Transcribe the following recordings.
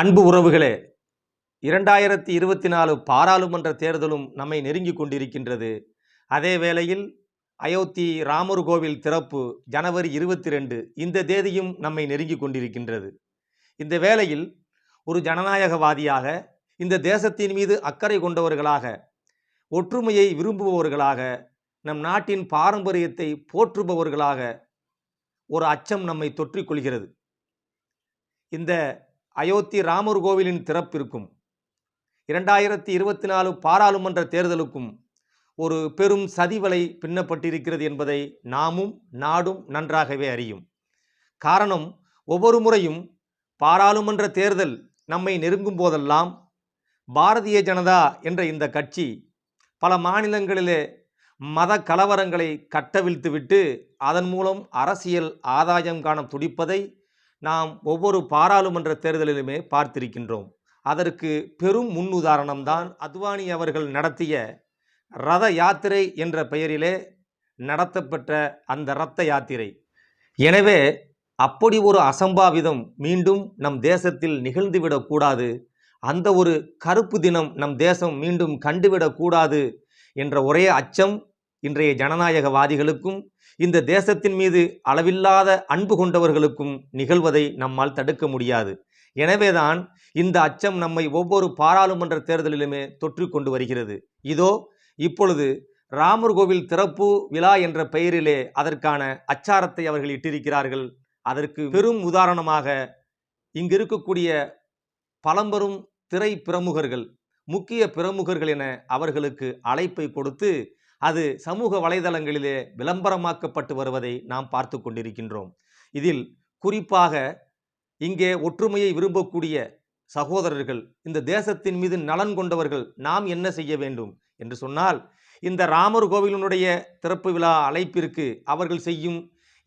அன்பு உறவுகளே இரண்டாயிரத்தி இருபத்தி நாலு பாராளுமன்ற தேர்தலும் நம்மை நெருங்கி கொண்டிருக்கின்றது. அதே வேளையில் அயோத்தி ராமர் கோவில் திறப்பு ஜனவரி இருபத்தி ரெண்டு இந்த தேதியும் நம்மை நெருங்கி கொண்டிருக்கின்றது. இந்த வேளையில் ஒரு ஜனநாயகவாதியாக இந்த தேசத்தின் மீது அக்கறை கொண்டவர்களாக ஒற்றுமையை விரும்புபவர்களாக நம் நாட்டின் பாரம்பரியத்தை போற்றுபவர்களாக ஒரு அச்சம் நம்மை தொற்றிக் கொள்கிறது. இந்த அயோத்தி ராமர் கோவிலின் திறப்பிற்கும் இரண்டாயிரத்தி இருபத்தி நாலு பாராளுமன்ற தேர்தலுக்கும் ஒரு பெரும் சதிவலை பின்னப்பட்டிருக்கிறது என்பதை நாமும் நாடும் நன்றாகவே அறியும். காரணம் ஒவ்வொரு முறையும் பாராளுமன்ற தேர்தல் நம்மை நெருங்கும் போதெல்லாம் பாரதிய ஜனதா என்ற இந்த கட்சி பல மாநிலங்களிலே மத கலவரங்களை கட்டவிழ்த்துவிட்டு அதன் மூலம் அரசியல் ஆதாயம் காண துடிப்பதை நாம் ஒவ்வொரு பாராளுமன்ற தேர்தலிலுமே பார்த்திருக்கின்றோம். அதற்கு பெரும் முன்னுதாரணம்தான் அத்வானி அவர்கள் நடத்திய ரத யாத்திரை என்ற பெயரிலே நடத்தப்பட்ட அந்த இரத்த யாத்திரை. எனவே அப்படி ஒரு அசம்பாவிதம் மீண்டும் நம் தேசத்தில் நிகழ்ந்துவிடக்கூடாது அந்த ஒரு கருப்பு தினம் நம் தேசம் மீண்டும் கண்டுவிடக்கூடாது என்ற ஒரே அச்சம் இன்றைய ஜனநாயகவாதிகளுக்கும் இந்த தேசத்தின் மீது அளவில்லாத அன்பு கொண்டவர்களுக்கும் நிகழ்வதை நம்மால் தடுக்க முடியாது. எனவேதான் இந்த அச்சம் நம்மை ஒவ்வொரு பாராளுமன்ற தேர்தலிலுமே தொற்று கொண்டு வருகிறது. இதோ இப்பொழுது ராமர் கோவில் திறப்பு விழா என்ற பெயரிலே அதற்கான அச்சாரத்தை அவர்கள் இட்டிருக்கிறார்கள். அதற்கு பெரும் உதாரணமாக இங்கு இருக்கக்கூடிய பழம்பெரும் திரை பிரமுகர்கள் முக்கிய பிரமுகர்கள் என அவர்களுக்கு அழைப்பை கொடுத்து அது சமூக வலைதளங்களிலே விளம்பரமாக்கப்பட்டு வருவதை நாம் பார்த்து கொண்டிருக்கின்றோம். இதில் குறிப்பாக இங்கே ஒற்றுமையை விரும்பக்கூடிய சகோதரர்கள் இந்த தேசத்தின் மீது நலன் கொண்டவர்கள் நாம் என்ன செய்ய வேண்டும் என்று சொன்னால் இந்த ராமர் கோவிலினுடைய திறப்பு விழா அழைப்பிற்கு அவர்கள் செய்யும்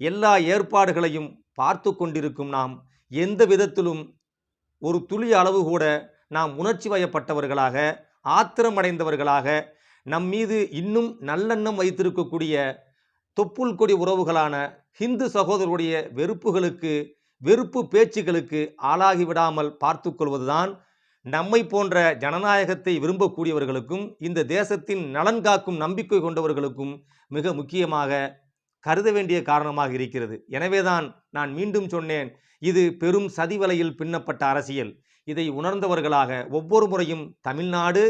எல்லா ஏற்பாடுகளையும் பார்த்து கொண்டிருக்கும் நாம் எந்த விதத்திலும் ஒரு துளி அளவு கூட நாம் உணர்ச்சி வயப்பட்டவர்களாக ஆத்திரமடைந்தவர்களாக நம் மீது இன்னும் நல்லெண்ணம் வைத்திருக்கக்கூடிய தொப்புள் கொடி உறவுகளான ஹிந்து சகோதரருடைய வெறுப்புகளுக்கு வெறுப்பு பேச்சுகளுக்கு ஆளாகி விடாமல் பார்த்து கொள்வதுதான் நம்மை போன்ற ஜனநாயகத்தை விரும்பக்கூடியவர்களுக்கும் இந்த தேசத்தின் நலன் காக்கும் நம்பிக்கை கொண்டவர்களுக்கும் மிக முக்கியமாக கருத வேண்டிய காரணமாக இருக்கிறது. எனவேதான் நான் மீண்டும் சொன்னேன் இது பெரும் சதிவலையில் பின்னப்பட்ட அரசியல். இதை உணர்ந்தவர்களாக ஒவ்வொரு முறையும் தமிழ்நாடு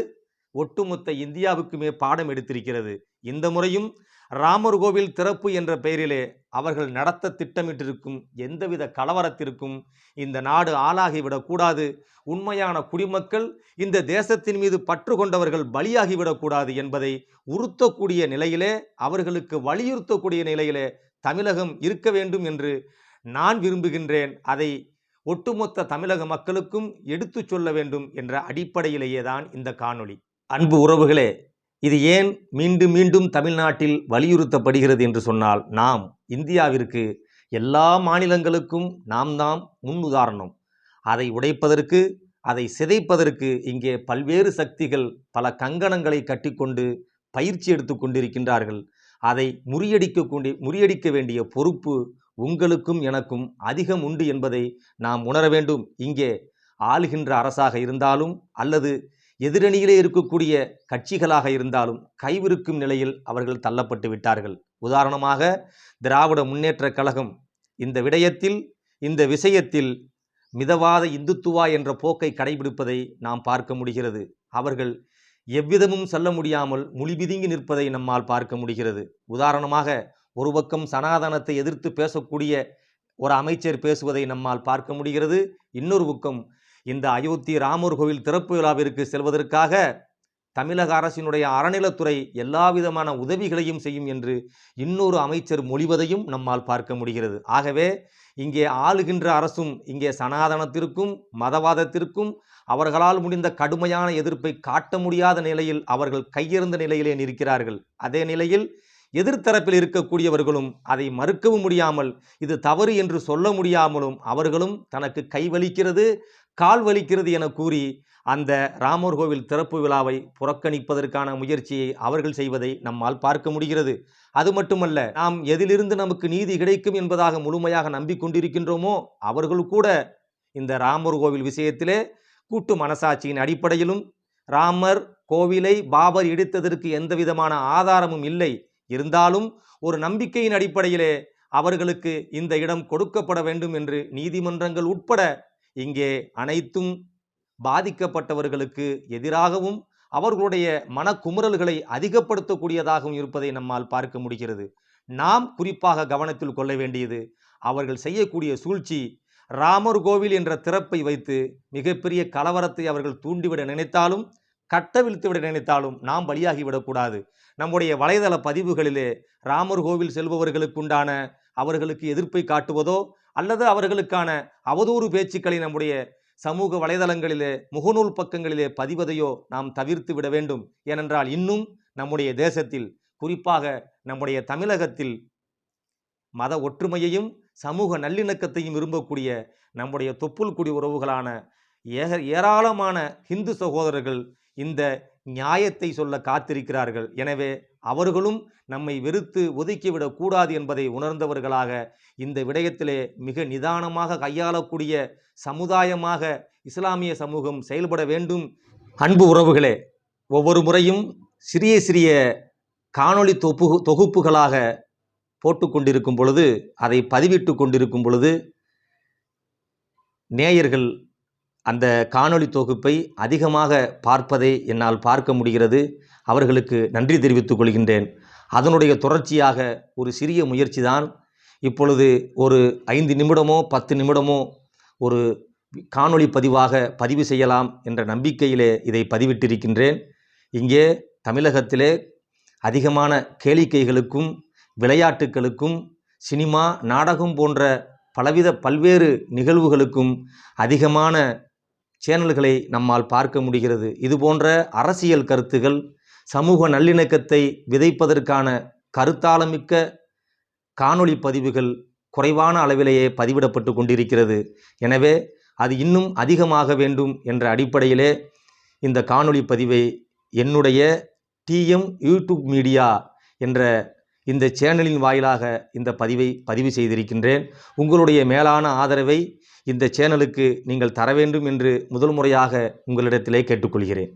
ஒட்டுமொத்த இந்தியாவுக்குமே பாடம் எடுத்திருக்கிறது. இந்த முறையும் ராமர் கோவில் திறப்பு என்ற பெயரிலே அவர்கள் நடத்த திட்டமிட்டிருக்கும் எந்தவித கலவரத்திற்கும் இந்த நாடு ஆளாகிவிடக்கூடாது உண்மையான குடிமக்கள் இந்த தேசத்தின் மீது பற்று கொண்டவர்கள் பலியாகிவிடக்கூடாது என்பதை உறுத்தக்கூடிய நிலையிலே அவர்களுக்கு வலியுறுத்தக்கூடிய நிலையிலே தமிழகம் இருக்க வேண்டும் என்று நான் விரும்புகின்றேன். அதை ஒட்டுமொத்த தமிழக மக்களுக்கும் எடுத்துச் சொல்ல வேண்டும் என்ற அடிப்படையிலேயே தான் இந்த காணொளி. அன்பு உறவுகளே இது ஏன் மீண்டும் மீண்டும் தமிழ்நாட்டில் வலியுறுத்தப்படுகிறது என்று சொன்னால் நாம் இந்தியாவிற்கு எல்லா மாநிலங்களுக்கும் நாம் தான் முன்னுதாரணம் அதை உடைப்பதற்கு அதை சிதைப்பதற்கு இங்கே பல்வேறு சக்திகள் பல கங்கணங்களை கட்டிக்கொண்டு பயிற்சி எடுத்து கொண்டிருக்கின்றார்கள். அதை முறியடிக்க கொண்டு முறியடிக்க வேண்டிய பொறுப்பு உங்களுக்கும் எனக்கும் அதிகம் உண்டு என்பதை நாம் உணர வேண்டும். இங்கே ஆளுகின்ற அரசாக இருந்தாலும் அல்லது எதிரணியிலே இருக்கக்கூடிய கட்சிகளாக இருந்தாலும் கைவிருக்கும் நிலையில் அவர்கள் தள்ளப்பட்டு விட்டார்கள். உதாரணமாக திராவிட முன்னேற்ற கழகம் இந்த விடயத்தில் இந்த விஷயத்தில் மிதவாத இந்துத்துவா என்ற போக்கை கடைபிடிப்பதை நாம் பார்க்க முடிகிறது. அவர்கள் எவ்விதமும் சொல்ல முடியாமல் முழிபிதுங்கி நிற்பதை நம்மால் பார்க்க முடிகிறது. உதாரணமாக ஒரு பக்கம் சனாதனத்தை எதிர்த்து பேசக்கூடிய ஒரு அமைச்சர் பேசுவதை நம்மால் பார்க்க முடிகிறது. இன்னொரு பக்கம் இந்த அயோத்தி ராமர் கோவில் திறப்பு விழாவிற்கு செல்வதற்காக தமிழக அரசினுடைய அறநிலத்துறை எல்லா விதமான உதவிகளையும் செய்யும் என்று இன்னொரு அமைச்சர் மொழிவதையும் நம்மால் பார்க்க முடிகிறது. ஆகவே இங்கே ஆளுகின்ற அரசும் இங்கே சனாதனத்திற்கும் மதவாதத்திற்கும் அவர்களால் முடிந்த கடுமையான எதிர்ப்பை காட்ட முடியாத நிலையில் அவர்கள் கையிருந்த நிலையிலே நிற்கிறார்கள். அதே நிலையில் எதிர்த்தரப்பில் இருக்கக்கூடியவர்களும் அதை மறுக்கவும் முடியாமல் இது தவறு என்று சொல்ல முடியாமலும் அவர்களும் தனக்கு கை வலிக்கிறது கால் வலிக்கிறது என கூறி அந்த ராமர் கோவில் திறப்பு விழாவை புறக்கணிப்பதற்கான முயற்சியை அவர்கள் செய்வதை நம்மால் பார்க்க முடிகிறது. அது மட்டுமல்ல நாம் எதிலிருந்து நமக்கு நீதி கிடைக்கும் என்பதாக முழுமையாக நம்பிக்கொண்டிருக்கின்றோமோ அவர்கள் கூட இந்த ராமர் கோவில் விஷயத்திலே கூட்டு மனசாட்சியின் அடிப்படையிலும் ராமர் கோவிலை பாபர் இடித்ததற்கு எந்த விதமான ஆதாரமும் இல்லை. இருந்தாலும் ஒரு நம்பிக்கையின் அடிப்படையிலே அவர்களுக்கு இந்த இடம் கொடுக்கப்பட வேண்டும் என்று நீதிமன்றங்கள் உட்பட இங்கே அனைத்தும் பாதிக்கப்பட்டவர்களுக்கு எதிராகவும் அவர்களுடைய மனக்குமுறல்களை அதிகப்படுத்தக்கூடியதாகவும் இருப்பதை நம்மால் பார்க்க முடிகிறது. நாம் குறிப்பாக கவனத்தில் கொள்ள வேண்டியது அவர்கள் செய்யக்கூடிய சூழ்ச்சி ராமர் கோவில் என்ற திறப்பை வைத்து மிகப்பெரிய கலவரத்தை அவர்கள் தூண்டிவிட நினைத்தாலும் கட்டவிழ்த்துவிட நினைத்தாலும் நாம் பலியாகிவிடக்கூடாது. நம்முடைய வலைதள பதிவுகளிலே ராமர் கோவில் செல்பவர்களுக்குண்டான அவர்களுக்கு எதிர்ப்பை காட்டுவதோ அல்லது அவர்களுக்கான அவதூறு பேச்சுக்களை நம்முடைய சமூக வலைதளங்களிலே முகநூல் பக்கங்களிலே பதிவதையோ நாம் தவிர்த்து விட வேண்டும். ஏனென்றால் இன்னும் நம்முடைய தேசத்தில் குறிப்பாக நம்முடைய தமிழகத்தில் மத ஒற்றுமையையும் சமூக நல்லிணக்கத்தையும் விரும்பக்கூடிய நம்முடைய தொப்புள் குடி உறவுகளான ஏக ஏராளமான ஹிந்து சகோதரர்கள் இந்த நியாயத்தை சொல்ல காத்திருக்கிறார்கள். எனவே அவர்களும் நம்மை வெறுத்து ஒதுக்கிவிடக் கூடாது என்பதை உணர்ந்தவர்களாக இந்த விடயத்திலே மிக நிதானமாக கையாளக்கூடிய சமுதாயமாக இஸ்லாமிய சமூகம் செயல்பட வேண்டும். அன்பு உறவுகளே ஒவ்வொரு முறையும் சிறிய சிறிய காணொளி தொப்பு தொகுப்புகளாக போட்டு கொண்டிருக்கும் பொழுது அதை பதிவிட்டு கொண்டிருக்கும் பொழுது நேயர்கள் அந்த காணொளி தொகுப்பை அதிகமாக பார்ப்பதை என்னால் பார்க்க முடிகிறது. அவர்களுக்கு நன்றி தெரிவித்துக் கொள்கின்றேன். அதனுடைய தொடர்ச்சியாக ஒரு சிறிய முயற்சி தான் இப்பொழுது ஒரு ஐந்து நிமிடமோ பத்து நிமிடமோ ஒரு காணொளி பதிவாக பதிவு செய்யலாம் என்ற நம்பிக்கையிலே இதை பதிவிட்டிருக்கின்றேன். இங்கே தமிழகத்திலே அதிகமான கேளிக்கைகளுக்கும் விளையாட்டுகளுக்கும் சினிமா நாடகம் போன்ற பலவித பல்வேறு நிகழ்வுகளுக்கும் அதிகமான சேனல்களை நம்மால் பார்க்க முடிகிறது. இது போன்ற அரசியல் கருத்துகள் சமூக நல்லிணக்கத்தை விதைப்பதற்கான கருத்தாளமிக்க காணொளி பதிவுகள் குறைவான அளவிலேயே பதிவிடப்பட்டு கொண்டிருக்கிறது. எனவே அது இன்னும் அதிகமாக வேண்டும் என்ற அடிப்படையிலே இந்த காணொளி பதிவை என்னுடைய டிஎம் யூடியூப் மீடியா என்ற இந்த சேனலின் வாயிலாக இந்த பதிவை பதிவு செய்திருக்கின்றேன். உங்களுடைய மேலான ஆதரவை இந்த சேனலுக்கு நீங்கள் தர வேண்டும் என்று முதல் முறையாக உங்களிடத்திலே கேட்டுக்கொள்கிறேன்.